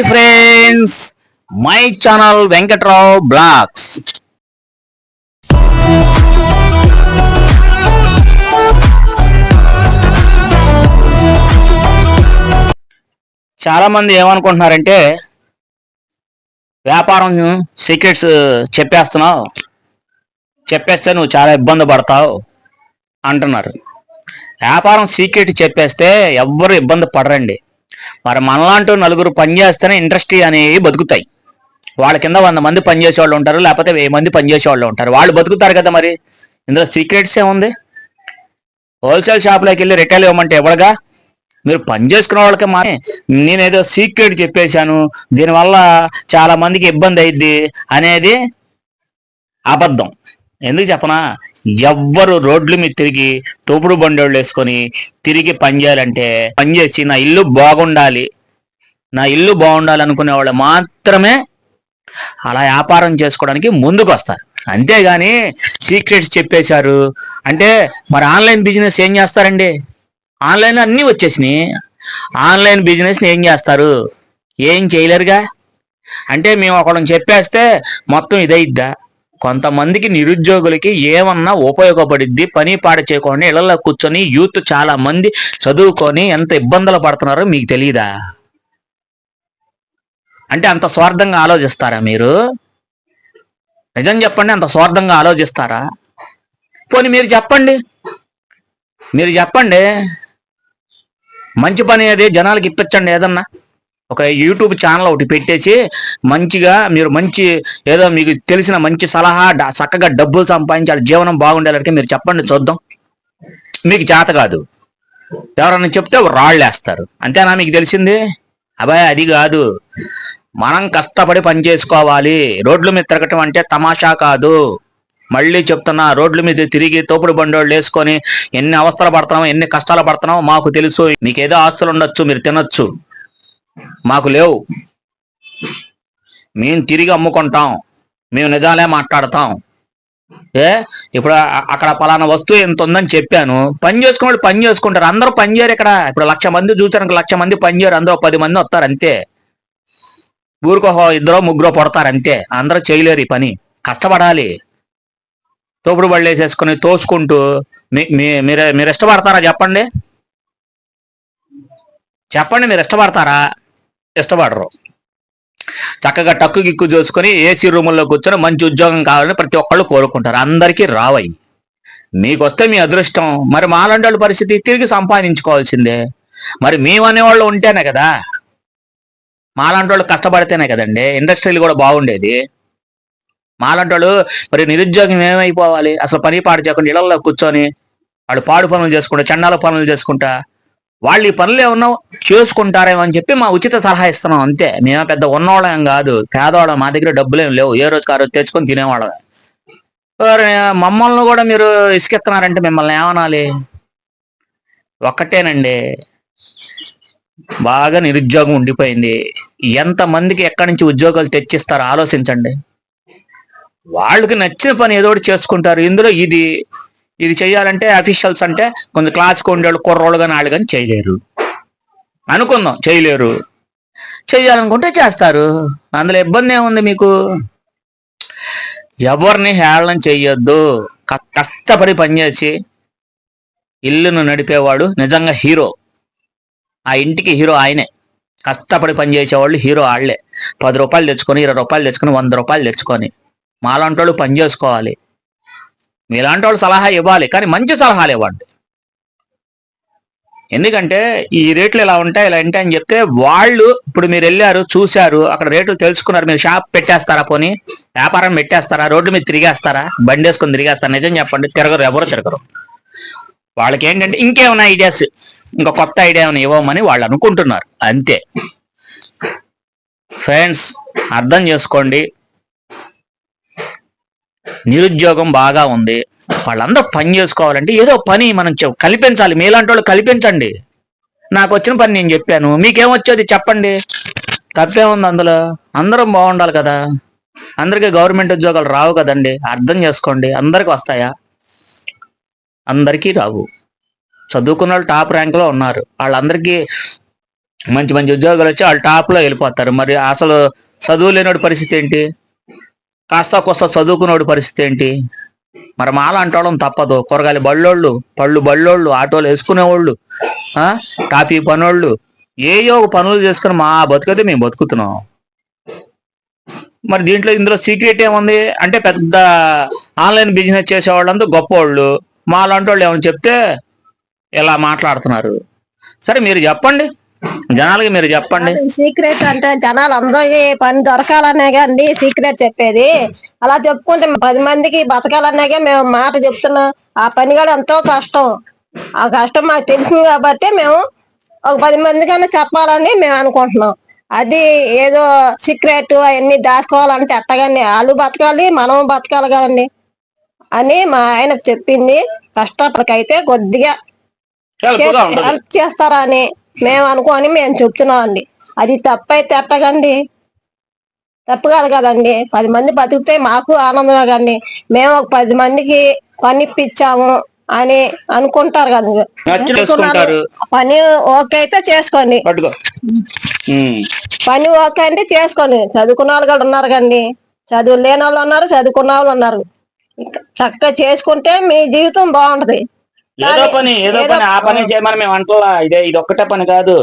Hi friends my channel Venkatrao vlogs చాలా మంది ఏమనుకుంటున్నారంటే వ్యాపారం సీక్రెట్స్ చెప్పేస్తున్నావు. చెప్పేస్తే నువ్వు చాలా ఇబ్బంది పడతావు అంటున్నారు. వ్యాపారం సీక్రెట్ చెప్పేస్తే ఎవ్వరు ఇబ్బంది పడరండి. మరి మనలాంటి నలుగురు పనిచేస్తేనే ఇండస్ట్రీ అనేవి బతుకుతాయి. వాళ్ళ కింద వంద మంది పనిచేసే వాళ్ళు ఉంటారు లేకపోతే వెయ్యి మంది పనిచేసే వాళ్ళు ఉంటారు. వాళ్ళు బతుకుతారు కదా మరి? ఇందులో సీక్రెట్స్ ఏముంది? హోల్సేల్ షాప్లోకి వెళ్ళి రిటైల్ ఇవ్వమంటే ఎవడగా మీరు పని చేసుకునే వాళ్ళకి మా నేనేదో సీక్రెట్ చెప్పేశాను దీనివల్ల చాలా మందికి ఇబ్బంది అయింది అనేది అబద్ధం. ఎందుకు చెప్పనా? ఎవ్వరు రోడ్ల మీద తిరిగి తోపుడు బండోళ్ళు వేసుకొని తిరిగి పని చేయాలంటే పని చేసి నా ఇల్లు బాగుండాలి. నా ఇల్లు బాగుండాలి అనుకునే వాళ్ళు మాత్రమే అలా వ్యాపారం చేసుకోవడానికి ముందుకు వస్తారు. అంతేగాని సీక్రెట్స్ చెప్పేశారు. అంటే మరి ఆన్లైన్ బిజినెస్ ఏం చేస్తారండి? ఆన్లైన్ అన్నీ వచ్చేసినాయి. ఆన్లైన్ బిజినెస్ని ఏం చేస్తారు? ఏం చేయలేరుగా? అంటే మేము ఒకళ్ళని చెప్పేస్తే మొత్తం ఇదైద్దా? కొంతమందికి నిరుద్యోగులకి ఏమన్నా ఉపయోగపడిద్ది పని పాట చేయకుండా ఇళ్ళలో కూర్చొని యూత్ చాలా మంది చదువుకొని ఎంత ఇబ్బందులు పడుతున్నారో మీకు తెలియదా అంటే అంత స్వార్థంగా ఆలోచిస్తారా మీరు? నిజం చెప్పండి అంత స్వార్థంగా ఆలోచిస్తారా? పోనీ మీరు చెప్పండి. మీరు చెప్పండి. మంచి పని అది జనాలకి ఇప్పించండి ఏదన్నా. ఒక యూట్యూబ్ ఛానల్ ఒకటి పెట్టేసి మంచిగా మీరు మంచి ఏదో మీకు తెలిసిన మంచి సలహా చక్కగా డబ్బులు సంపాదించాలి జీవనం బాగుండేలాంటి మీరు చెప్పండి చూద్దాం. మీకు చేత కాదు. ఎవరన్నా చెప్తే రాళ్ళేస్తారు. అంతేనా మీకు తెలిసింది? అబ్బాయి అది కాదు. మనం కష్టపడి పని చేసుకోవాలి. రోడ్ల మీద తిరగటం అంటే తమాషా కాదు. మళ్ళీ చెప్తున్నా రోడ్ల మీద తిరిగి తోపుడు బండోళ్ళు వేసుకొని ఎన్ని అవస్థలు పడుతున్నామో ఎన్ని కష్టాలు పడుతున్నామో మాకు తెలుసు. మీకేదో ఆస్తులు ఉండొచ్చు మీరు తినొచ్చు. మాకు లేవు. మేము తిరిగి అమ్ముకుంటాం. మేము నిజాలే మాట్లాడతాం. ఏ? ఇప్పుడు అక్కడ పలానా వస్తువు ఎంత ఉందని చెప్పాను. పని చేసుకున్న పని చేసుకుంటారు. అందరూ పని చేయరు ఇక్కడ. ఇప్పుడు లక్ష మంది చూసారు లక్ష మంది పని చేయరు. అందరూ పది మంది వస్తారు అంతే. ఊరికో ఇద్దరో ముగ్గురో పడతారు అంతే. అందరూ చేయలేరు ఈ పని. కష్టపడాలి. తోపుడు బళ్ళు వేసేసుకుని తోసుకుంటూ మీ మీ- మీరు మీరు ఇష్టపడతారా చెప్పండి? చెప్పండి మీరు ఇష్టపడతారా? ఇష్టపడరు. చక్కగా టక్కు గిక్కు చూసుకొని ఏసీ రూముల్లో కూర్చొని మంచి ఉద్యోగం కావాలని ప్రతి ఒక్కళ్ళు కోరుకుంటారు. అందరికీ రావయి మీకు వస్తే మీ అదృష్టం. మరి మాలండోళ్ళ వాళ్ళ పరిస్థితి తిరిగి సంపాదించుకోవాల్సిందే. మరి మేమనేవాళ్ళు ఉంటేనే కదా. మాలాంటి వాళ్ళు కష్టపడితేనే కదండి. ఇండస్ట్రీలు కూడా బాగుండేది. మాలాంటి వాళ్ళు మరి నిరుద్యోగం ఏమైపోవాలి? అసలు పని పాడు చేయకుండా ఇళ్ళలో కూర్చొని వాళ్ళు పాడు పనులు చేసుకుంటా చండాల పనులు చేసుకుంటా వాళ్ళు ఈ పనులు ఏమన్నా చేసుకుంటారేమో అని చెప్పి మా ఉచిత సలహా ఇస్తున్నాం అంతే. మేము పెద్ద ఉన్నవాళ్ళం కాదు. పేదవాళ్ళం మా దగ్గర డబ్బులు ఏం లేవు. ఏ రోజు కారు రోజు తెచ్చుకొని తినేవాళ్ళం మమ్మల్ని కూడా మీరు ఇసుకెత్తున్నారంటే మిమ్మల్ని ఏమనాలి? ఒక్కటేనండి. బాగా నిరుద్యోగం ఉండిపోయింది. ఎంతమందికి ఎక్కడి నుంచి ఉద్యోగాలు తెచ్చిస్తారో ఆలోచించండి. వాళ్ళకి నచ్చిన పని ఏదో ఒకటి చేసుకుంటారు. ఇందులో ఇది ఇది చేయాలంటే అఫీషియల్స్ అంటే కొంచెం క్లాస్కి ఉండేవాళ్ళు కుర్రోళ్ళు కానీ వాళ్ళు కానీ చేయలేరు. అనుకుందాం చేయలేరు. చేయాలనుకుంటే చేస్తారు. అందులో ఇబ్బంది ఏముంది మీకు? ఎవరిని హేళన చెయ్యొద్దు కష్టపడి పనిచేసి ఇల్లును నడిపేవాడు నిజంగా హీరో. ఆ ఇంటికి హీరో ఆయనే. కష్టపడి పనిచేసేవాళ్ళు హీరో వాళ్ళే పది రూపాయలు తెచ్చుకొని ఇరవై రూపాయలు తెచ్చుకొని వంద రూపాయలు తెచ్చుకొని. మాలాంటి వాళ్ళు పని చేసుకోవాలి. మీలాంటి వాళ్ళు సలహా ఇవ్వాలి కానీ మంచి సలహాలు ఇవ్వండి. ఎందుకంటే ఈ రేట్లు ఇలా ఉంటాయి ఇలా ఉంటాయి అని చెప్తే వాళ్ళు ఇప్పుడు మీరు వెళ్ళారు చూశారు అక్కడ రేట్లు తెలుసుకున్నారు మీరు షాప్ పెట్టేస్తారా పోనీ వ్యాపారం పెట్టేస్తారా రోడ్డు మీద తిరిగేస్తారా బండి వేసుకొని తిరిగేస్తారా నిజం చెప్పండి తిరగరు ఎవరు తిరగరు. వాళ్ళకి ఏంటంటే ఇంకేమైనా ఐడియాస్ ఇంకా కొత్త ఐడియా ఏమైనా ఇవ్వమని వాళ్ళు అనుకుంటున్నారు అంతే. ఫ్రెండ్స్ అర్థం చేసుకోండి నిరుద్యోగం బాగా ఉంది. వాళ్ళందరూ పని చేసుకోవాలంటే ఏదో పని మనం కల్పించాలి. మీలాంటి వాళ్ళు కల్పించండి. నాకు వచ్చిన పని నేను చెప్పాను. మీకేమొచ్చేది చెప్పండి. తప్పేముంది అందులో. అందరం బాగుండాలి కదా. అందరికీ గవర్నమెంట్ ఉద్యోగాలు రావు కదండి. అర్థం చేసుకోండి. అందరికి వస్తాయా? అందరికీ రావు. చదువుకున్న వాళ్ళు టాప్ ర్యాంక్లో ఉన్నారు. వాళ్ళందరికీ మంచి మంచి ఉద్యోగాలు వచ్చి వాళ్ళు టాప్లో వెళ్ళిపోతారు. మరి అసలు చదువు లేనోడి పరిస్థితి ఏంటి? కాస్త కొస్త చదువుకున్నోడి పరిస్థితి ఏంటి? మరి మాల అంటోవడం తప్పదు. కూరగాయలు బళ్ళోళ్ళు పళ్ళు బళ్ళోళ్ళు ఆటోలు వేసుకునేవాళ్ళు ఆ, కాపీ పనోళ్ళు ఏయో ఒక పనులు చేసుకుని మా బతుకైతే మేము బతుకుతున్నాం. మరి దీంట్లో ఇందులో సీక్రెట్ ఏముంది? అంటే పెద్ద ఆన్లైన్ బిజినెస్ చేసేవాళ్ళంతా గొప్పవాళ్ళు మాలాంటి వాళ్ళు ఏమని చెప్తే ఇలా మాట్లాడుతున్నారు. సరే మీరు చెప్పండి. జనాలకి మీరు చెప్పండి. సీక్రెట్ అంటే జనాలు అందరికీ పని దొరకాలనే అండి సీక్రెట్ చెప్పేది. అలా చెప్పుకుంటే పది మందికి బతకాలనేగా మేము మాట చెప్తున్నాం. ఆ పని కూడా ఎంతో కష్టం. ఆ కష్టం మాకు తెలిసింది కాబట్టి మేము ఒక పది మందికన్నా చెప్పాలని మేము అనుకుంటున్నాం. అది ఏదో సీక్రెట్ అవన్నీ దాచుకోవాలంటే ఎట్టగానే వాళ్ళు బతకాలి మనం బతకాలి కదండి. అని మా ఆయన చెప్పింది. కష్టపడికైతే కొద్దిగా హెల్ప్ చేస్తారా అని మేము అనుకోని మేము చెప్తున్నాం అండి. అది తప్పైతే ఎట్టగండి తప్పు కాదు కదండి. పది మంది బతికితే మాకు ఆనందమే కదండి మేము ఒక పది మందికి పని ఇప్పించాము అని అనుకుంటారు కదా. పని ఓకే అయితే చేసుకోండి. పని ఓకే అంటే చేసుకోండి. చదువుకున్న వాళ్ళు కూడా ఉన్నారు కండి. చదువు లేని వాళ్ళు ఉన్నారు చదువుకున్న వాళ్ళు ఉన్నారు. చక్కగా చేసుకుంటే మీ జీవితం బాగుంటది. ఏదో పని ఏదో పని ఆ పని చేయమని మేము అంటున్నా ఇదే ఇది ఒక్కటే పని కాదు.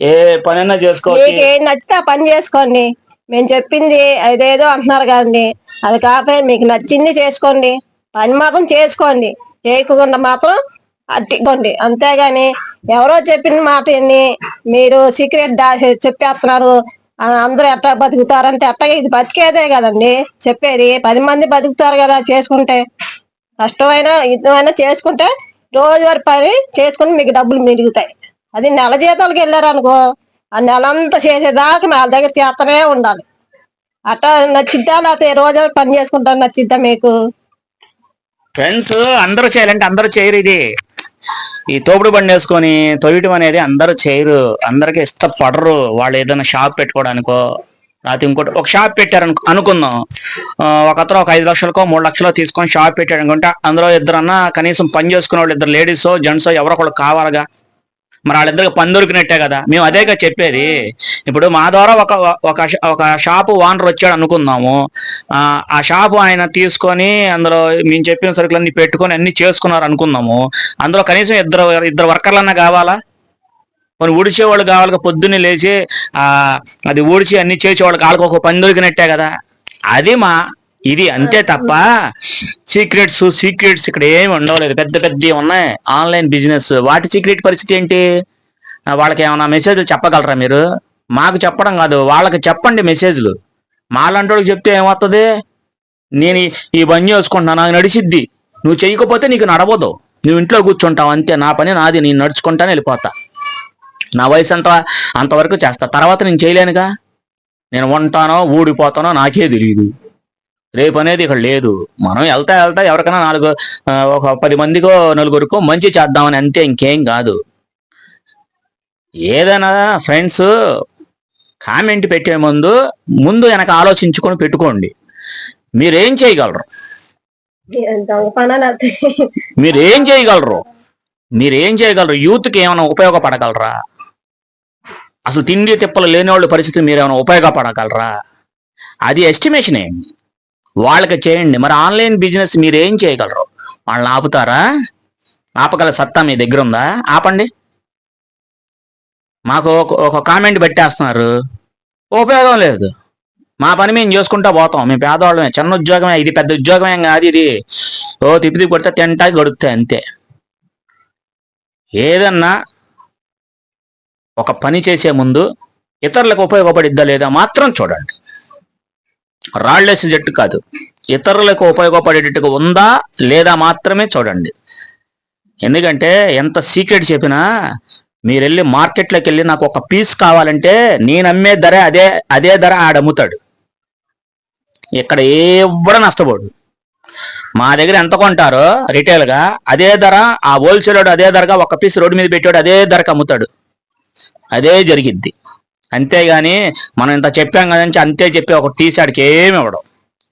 ఏ పనైనా చేసుకోవచ్చు. మీకు ఏం నచ్చితే ఆ పని చేసుకోండి. మేము చెప్పింది అదేదో అంటున్నారు కదండి. అది కాకపోతే మీకు నచ్చింది చేసుకోండి. పని మాత్రం చేసుకోండి. చేయకుండా మాత్రం అట్టికోండి అంతేగాని ఎవరో చెప్పిన మాట విని మీరు సీక్రెట్ దాచి చెప్పేస్తున్నారు. ఆ, అందరూ ఎట్టా బతుకుతారంటే ఎట్టగా ఇది బతికేదే కదండి. చెప్పేది పది మంది బతుకుతారు కదా చేసుకుంటే. కష్టమైన యుద్ధమైనా చేసుకుంటే రోజువారి పని చేసుకుని మీకు డబ్బులు మిగులుతాయి. అది నెల జీతాలకు వెళ్ళారనుకో ఆ నెల అంతా చేసేదాకా వాళ్ళ దగ్గర చేస్తూనే ఉండాలి. అట్లా నచ్చిద్దా లేకపోతే రోజు పని చేసుకుంటా నచ్చిద్దా మీకు? ఫ్రెండ్స్ అందరూ చేయాలంటే అందరూ చేయరు ఇది. ఈ తోపుడు బండి వేసుకొని తొయ్యటం అనేది అందరూ చేయరు. అందరికి ఇష్టపడరు. వాళ్ళు ఏదైనా షాప్ పెట్టుకోవడానికో లేకపోతే ఇంకోటి ఒక షాప్ పెట్టారు అనుకు- అనుకుందాం. ఒక అతను ఒక ఐదు లక్షలకో మూడు లక్షలో తీసుకొని షాప్ పెట్టాడు అనుకుంటే అందులో ఇద్దరన్నా కనీసం పని చేసుకునే వాళ్ళు ఇద్దరు లేడీసో జెంట్సో ఎవరో ఒకళ్ళు కావాలిగా. మరి వాళ్ళిద్దరికి పని దొరికినట్టే కదా. మేము అదేగా చెప్పేది. ఇప్పుడు మా ద్వారా ఒక ఒక ఒక షాపు ఓనర్ వచ్చాడు అనుకుందాము. ఆ ఆ షాపు ఆయన తీసుకొని అందులో మేము చెప్పిన సరుకులన్నీ పెట్టుకొని అన్ని చేసుకున్నారు అనుకుందాము. అందులో కనీసం ఇద్దరు ఇద్దరు వర్కర్లన్నా కావాలా? మనం ఊడిచేవాళ్ళు కావాలి పొద్దున్నే లేచి అది ఊడిచి అన్ని చేసేవాళ్ళు వాళ్ళకి ఒక పని దొరికినట్టే కదా. అది మా ఇది అంతే తప్ప సీక్రెట్స్ సీక్రెట్స్ ఇక్కడ ఏమి ఉండవలేదు. పెద్ద పెద్ద ఉన్నాయి. Online business. వాటి సీక్రెట్ పరిస్థితి ఏంటి? వాళ్ళకి ఏమైనా మెసేజ్లు చెప్పగలరా మీరు? మాకు చెప్పడం కాదు. వాళ్ళకి చెప్పండి మెసేజ్లు. మాలాంటోళ్ళకి చెప్తే ఏమవుతుంది నేను ఈ- బంద్ చేసుకుంటున్నా నాకు నడిచిద్ది. నువ్వు చేయకపోతే నీకు నడవదు. నువ్వు ఇంట్లో కూర్చుంటావు అంతే. నా పని నాది. నేను నడుచుకుంటానే వెళ్ళిపోతా. నా వయసు అంత అంతవరకు చేస్తా. తర్వాత నేను చేయలేనుగా. నేను ఉంటానో ఊడిపోతానో నాకే తెలియదు రేపు అనేది ఇక్కడ లేదు. మనం వెళ్తా వెళ్తా ఎవరికైనా నాలుగు ఒక పది మందికో నలుగురికో మంచి చేద్దామని అంతే ఇంకేం కాదు. ఏదైనా ఫ్రెండ్స్ కామెంట్ పెట్టే ముందు ముందు వెనక ఆలోచించుకొని పెట్టుకోండి. మీరేం చేయగలరు? మీరేం చేయగలరు? మీరేం చేయగలరు? యూత్కి ఏమైనా ఉపయోగపడగలరా? అసలు తిండి తిప్పలు లేని వాళ్ళ పరిస్థితి మీరు ఏమైనా ఉపయోగపడగలరా అది ఎస్టిమేషనే వాళ్ళకి చేయండి. మరి ఆన్లైన్ బిజినెస్ మీరు ఏం చేయగలరు? వాళ్ళని ఆపుతారా? ఆపగల సత్తా మీ దగ్గర ఉందా? ఆపండి. మాకు ఒక- ఒక కామెంట్ పెట్టేస్తున్నారు. ఉపయోగం లేదు. మా పని మేము చేసుకుంటా పోతాం. మేము పేదవాళ్ళమే. చిన్న ఉద్యోగమే. ఇది పెద్ద ఉద్యోగమే కాదు ఇది. ఓ తిప్పి తిప్పి కొడితే తింటా గడుపుతాయి అంతే. ఏదన్నా ఒక పని చేసే ముందు ఇతరులకు ఉపయోగపడిద్దా లేదా మాత్రం చూడండి. రాళ్ళేసిన జట్టు కాదు. ఇతరులకు ఉపయోగపడేటట్టుగా ఉందా లేదా మాత్రమే చూడండి. ఎందుకంటే ఎంత సీక్రెట్ చెప్పినా మీరు వెళ్ళి మార్కెట్లోకి వెళ్ళి నాకు ఒక పీస్ కావాలంటే నేను అమ్మే ధర అదే అదే ధర ఆడ అమ్ముతాడు. ఇక్కడ ఎవడ నష్టపోడు. మా దగ్గర ఎంత కొంటారో రిటైల్గా అదే ధర ఆ హోల్సేల్ అదే ధరగా ఒక పీస్ రోడ్డు మీద పెట్టాడు అదే ధరకు అమ్ముతాడు. అదే జరిగిద్ది. అంతేగాని మనం ఇంత చెప్పాం కదంటే అంతే చెప్పి ఒక టీ షర్ట్కి ఏమి ఇవ్వడం.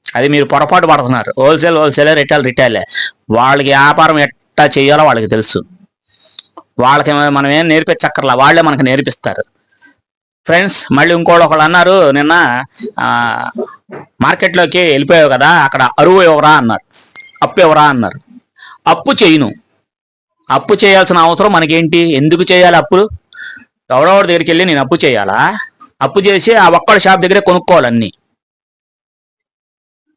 అది మీరు పొరపాటు పడుతున్నారు. హోల్సేల్ హోల్సేలే రిటైల్ రిటైలే. వాళ్ళకి వ్యాపారం ఎట్టా చేయాలో వాళ్ళకి తెలుసు. వాళ్ళకి మనం ఏం నేర్పించక్కర్లా. వాళ్ళే మనకు నేర్పిస్తారు. ఫ్రెండ్స్ మళ్ళీ ఇంకోటి ఒకళ్ళు అన్నారు నిన్న మార్కెట్లోకి వెళ్ళిపోయావు కదా అక్కడ అరువు ఎవరా అన్నారు. అప్పు ఎవరా అన్నారు. అప్పు చేయను. అప్పు చేయాల్సిన అవసరం మనకేంటి? ఎందుకు చేయాలి అప్పులు? ఎవరెవరి దగ్గరికి వెళ్ళి నేను అప్పు చేయాలా? అప్పు చేసి ఆ ఒక్కడి షాప్ దగ్గరే కొనుక్కోవాలన్ని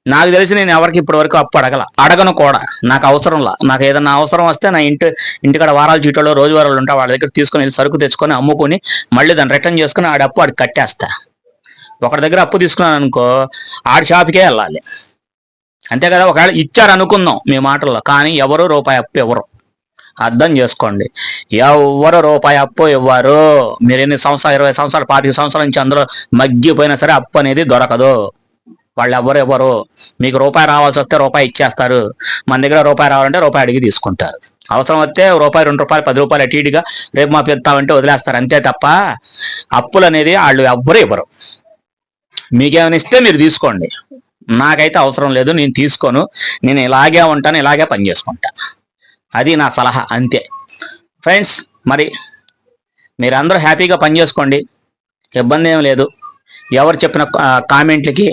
నాకు తెలిసి నేను ఎవరికి ఇప్పటి వరకు అప్పు అడగల. అడగను కూడా. నాకు అవసరంలా నాకు ఏదన్నా అవసరం వస్తే నా ఇంటి ఇంటికాడ వారాల చీటలో రోజు వారాలు ఉంటా వాళ్ళ దగ్గర తీసుకొని వెళ్ళి సరుకు తెచ్చుకొని అమ్ముకొని మళ్ళీ దాన్ని రిటర్న్ చేసుకుని ఆడ అప్పు ఆడికి కట్టేస్తా. ఒకరి దగ్గర అప్పు తీసుకున్నాను అనుకో ఆడి షాప్కే వెళ్ళాలి. అంతే కదా ఒకవేళ ఇచ్చారు అనుకుందాం మీ మాటల్లో. కానీ ఎవరు రూపాయి అప్పు ఎవరు అర్థం చేసుకోండి. ఎవరు రూపాయి అప్పు ఇవ్వరు. మీరు ఎన్ని సంవత్సరాలు ఇరవై సంవత్సరాలు పాతిక సంవత్సరాల నుంచి అందరూ మగ్గిపోయినా సరే అప్పు అనేది దొరకదు. వాళ్ళు ఎవరు ఇవ్వరు. మీకు రూపాయి రావాల్సి వస్తే రూపాయి ఇచ్చేస్తారు. మన దగ్గర రూపాయి రావాలంటే రూపాయి అడిగి తీసుకుంటారు. అవసరం వస్తే రూపాయి రెండు రూపాయలు పది రూపాయలు అటు ఇటుగా రేపు మా ఇస్తామంటే వదిలేస్తారు. అంతే తప్ప అప్పులు అనేది వాళ్ళు ఎవ్వరు ఇవ్వరు. మీకేమైనా ఇస్తే మీరు తీసుకోండి. నాకైతే అవసరం లేదు నేను తీసుకోను. నేను ఇలాగే ఉంటాను ఇలాగే పని చేసుకుంటా. అది నా సలహా అంతే. ఫ్రెండ్స్ మరి మీరందరూ హ్యాపీగా పని చేసుకోండి. ఇబ్బంది ఏం లేదు. ఎవరు చెప్పిన కామెంట్లకి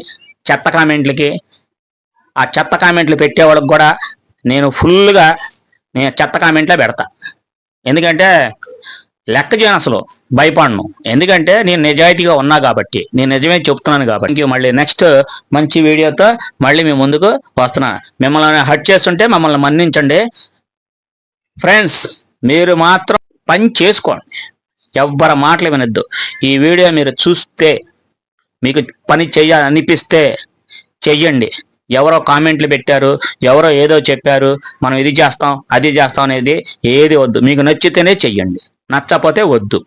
చెత్త కామెంట్లకి ఆ చెత్త కామెంట్లు పెట్టే వాళ్ళకి కూడా నేను ఫుల్గా నేను చెత్త కామెంట్లే పెడతా. ఎందుకంటే లెక్క చేయను అసలు భయపడను. ఎందుకంటే నేను నిజాయితీగా ఉన్నా కాబట్టి నేను నిజమే చెప్తున్నాను కాబట్టి. ఇంక మళ్ళీ నెక్స్ట్ మంచి వీడియోతో మళ్ళీ మీ ముందుకు వస్తున్నా. మిమ్మల్ని హట్ చేస్తుంటే మమ్మల్ని మన్నించండి. ఫ్రెండ్స్ మీరు మాత్రం పని చేసుకోండి. ఎవ్వరి మాటలు వినొద్దు. ఈ వీడియో మీరు చూస్తే మీకు పని చేయాలనిపిస్తే అనిపిస్తే చెయ్యండి. ఎవరో కామెంట్లు పెట్టారు ఎవరో ఏదో చెప్పారు మనం ఇది చేస్తాం అది చేస్తాం అనేది ఏది వద్దు. మీకు నచ్చితేనే చెయ్యండి. నచ్చకపోతే వద్దు.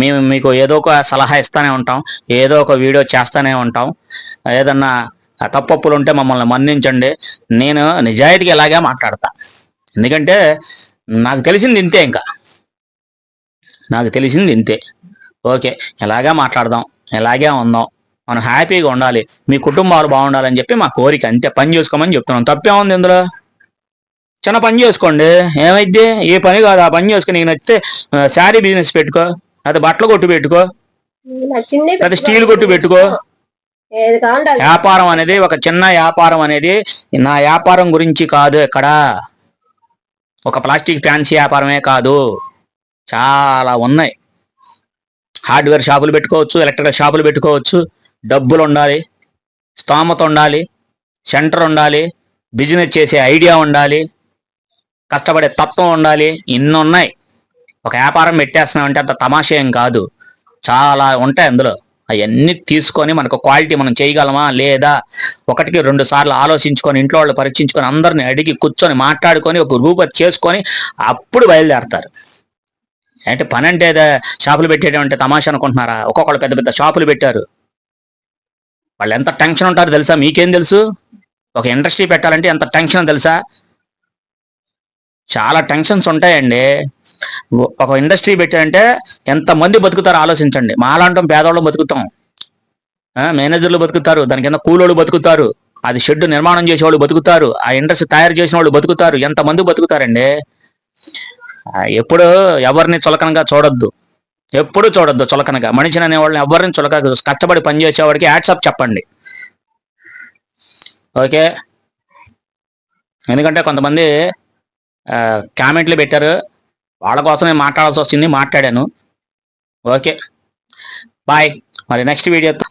మేము మీకు ఏదో ఒక సలహా ఇస్తానే ఉంటాం ఏదో ఒక వీడియో చేస్తానే ఉంటాం. ఏదన్నా తప్పప్పులు ఉంటే మమ్మల్ని మన్నించండి. నేను నిజాయితీగా ఇలాగే మాట్లాడతా. ఎందుకంటే నాకు తెలిసింది ఇంతే ఇంకా. నాకు తెలిసింది ఇంతే. ఓకే ఇలాగే మాట్లాడదాం ఇలాగే ఉందాం మనం హ్యాపీగా ఉండాలి మీ కుటుంబాలు బాగుండాలని చెప్పి మా కోరిక అంతే. పని చేసుకోమని చెప్తున్నాం. తప్పే ఉంది ఇందులో? చిన్న పని చేసుకోండి. ఏమైద్ది? ఏ పని కాదు. ఆ పని చేసుకుని నీకు నచ్చితే శారీ బిజినెస్ పెట్టుకో అది బట్టలు కొట్టు పెట్టుకో లేదా స్టీల్ కొట్టు పెట్టుకో. అది. వ్యాపారం అనేది ఒక చిన్న వ్యాపారం అనేది నా వ్యాపారం గురించి కాదు ఇక్కడ ఒక ప్లాస్టిక్ ఫ్యాన్సీ వ్యాపారమే కాదు చాలా ఉన్నాయి. హార్డ్వేర్ షాపులు పెట్టుకోవచ్చు ఎలక్ట్రికల్ షాపులు పెట్టుకోవచ్చు డబ్బులు ఉండాలి స్తోమత ఉండాలి సెంటర్ ఉండాలి బిజినెస్ చేసే ఐడియా ఉండాలి కష్టపడే తత్వం ఉండాలి ఇన్ని ఉన్నాయి. ఒక వ్యాపారం పెట్టేస్తున్నామంటే అంత తమాషేం ఏం కాదు. చాలా ఉంటాయి అందులో. అవన్నీ తీసుకొని మనకు క్వాలిటీ మనం చేయగలమా? లేదా ఒకటికి రెండు సార్లు ఆలోచించుకొని ఇంట్లో వాళ్ళు పరీక్షించుకొని అందరిని అడిగి కూర్చొని మాట్లాడుకొని ఒక రూపతి చేసుకొని అప్పుడు బయలుదేరతారు. అంటే పని అంటే షాపులు పెట్టేయడం అంటే తమాషా అనుకుంటున్నారా? ఒక్కొక్కళ్ళు పెద్ద పెద్ద షాపులు పెట్టారు. వాళ్ళు ఎంత టెన్షన్ ఉంటారో తెలుసా? మీకేం తెలుసు? ఒక ఇండస్ట్రీ పెట్టాలంటే ఎంత టెన్షన్ తెలుసా? చాలా టెన్షన్స్ ఉంటాయండి. ఒక ఇండస్ట్రీ పెట్టారంటే ఎంత మంది బతుకుతారో ఆలోచించండి. మాలాంటం పేదవాళ్ళు బతుకుతాం. మేనేజర్లు బతుకుతారు దాని కింద కూలోళ్ళు బతుకుతారు అది షెడ్ నిర్మాణం చేసే వాళ్ళు బతుకుతారు ఆ ఇండస్ట్రీ తయారు చేసిన వాళ్ళు బతుకుతారు ఎంతమంది బతుకుతారండి? ఎప్పుడు ఎవరిని చులకనగా చూడొద్దు. ఎప్పుడు చూడొద్దు చులకనగా. మనిషిని అనేవాళ్ళని ఎవరిని చులక కష్టపడి పనిచేసేవాడికి యాడ్సప్ చెప్పండి. ఓకే? ఎందుకంటే కొంతమంది కామెంట్లు పెట్టారు. వాళ్ళ కోసమే మాట్లాడాల్సి వచ్చింది మాట్లాడాను. ఓకే. బాయ్. మరి నెక్స్ట్ వీడియోతో